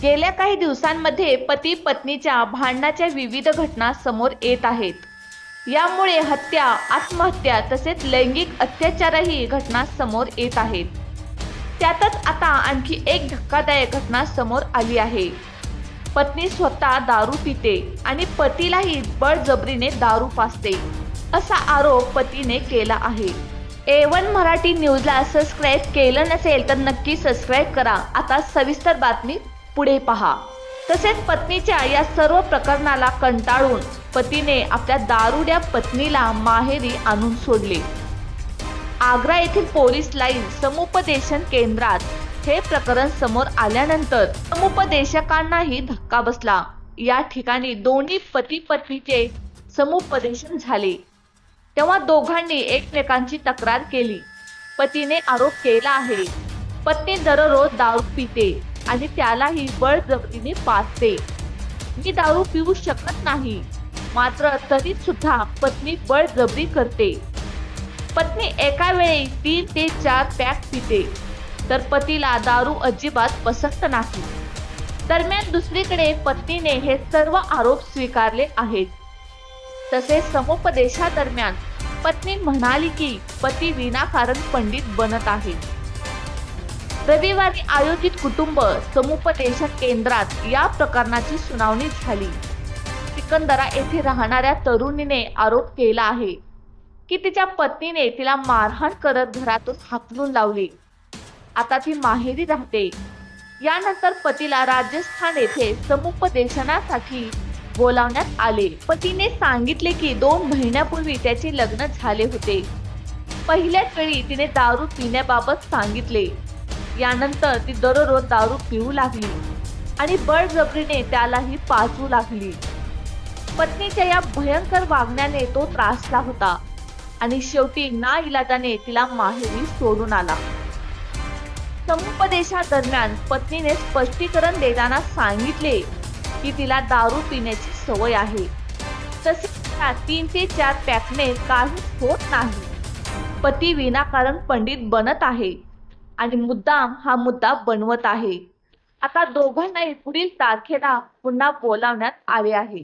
गेल्या काही दिवसांमध्ये पती पत्नीच्या भांडणाच्या विविध घटना समोर येत आहेत. यामुळे हत्या आत्महत्या तसेच लैंगिक अत्याचारही घटना समोर येत आहेत. त्यातच आता आणखी एक धक्कादायक घटना समोर आली आहे. पत्नी स्वतः दारू पिते आणि पतीलाही बळजबरीने दारू पासते असा आरोप पतीने केला आहे. ए वन मराठी न्यूजला सबस्क्राईब केलं नसेल तर नक्की सबस्क्राईब करा. आता सविस्तर बातमी पुढे पहा. तसेच पत्नीच्या या सर्व प्रकरणाला कंटाळून पतीने आपल्या दारुड्या पत्नीला माहेरी आणून सोडले. आग्रा येथील पोलीस लाईन समुपदेशन केंद्रात हे प्रकरण समोर आल्यानंतर समुपदेशकांनाही धक्का बसला. या ठिकाणी दोन्ही पती पत्नीचे समुपदेशन झाले. तेव्हा दोघांनी एकमेकांची तक्रार केली. पतीने आरोप केला आहे पत्नी दररोज दारू पिते. आणि त्यालाही बळजबरीने पाजते. मी दारू पिऊ शकत नाही. मात्र तरी सुद्धा पत्नी बळजबरी करते. पत्नी एका वेळी तीन ते चार पॅक पिते. तर पतीला दारू अजिबात पसंत नाही. दरम्यान दुसरीकडे पत्नीने हे सर्व आरोप स्वीकारले आहेत. तसेच समुपदेशादरम्यान पत्नी म्हणाली की पती विनाकारण पंडित बनत आहे. रविवारी आयोजित कुटुंब समुपदेशक केंद्रात या प्रकरणाची सुनावणी झाली. सिकंदरा येथे राहणाऱ्या तरुणीने आरोप केला आहे की तिच्या पत्नीने तिला मारहाण करत घरातून हाकलून लावली. आता ती माहेरी राहते. यानंतर पतीला राजस्थान येथे समुपदेशनासाठी बोलावण्यात आले. पतीने सांगितले की दोन महिन्यापूर्वी त्याचे लग्न झाले होते. पहिल्याच वेळी तिने दारू पिण्याबाबत सांगितले. यानंतर ती दररोज दारू पिऊ लागली आणि बळजबरीने त्यालाही पाजू लागली. पत्नीच्या या भयंकर वागण्याने तो त्रासला होता आणि शेवटी ना इलाजाने तिला माहेरी सोडून आला. समुपदेशादरम्यान पत्नीने स्पष्टीकरण देताना सांगितले की तिला दारू पिण्याची सवय आहे. तसेच तीन ते चार पॅकने काहीच होत नाही. पती विनाकारण पंडित बनत आहे. आणि मुद्दाम हा मुद्दा बनवत आहे. आता दोघांनाही पुढील तारखेला पुन्हा बोलावण्यात आले आहे.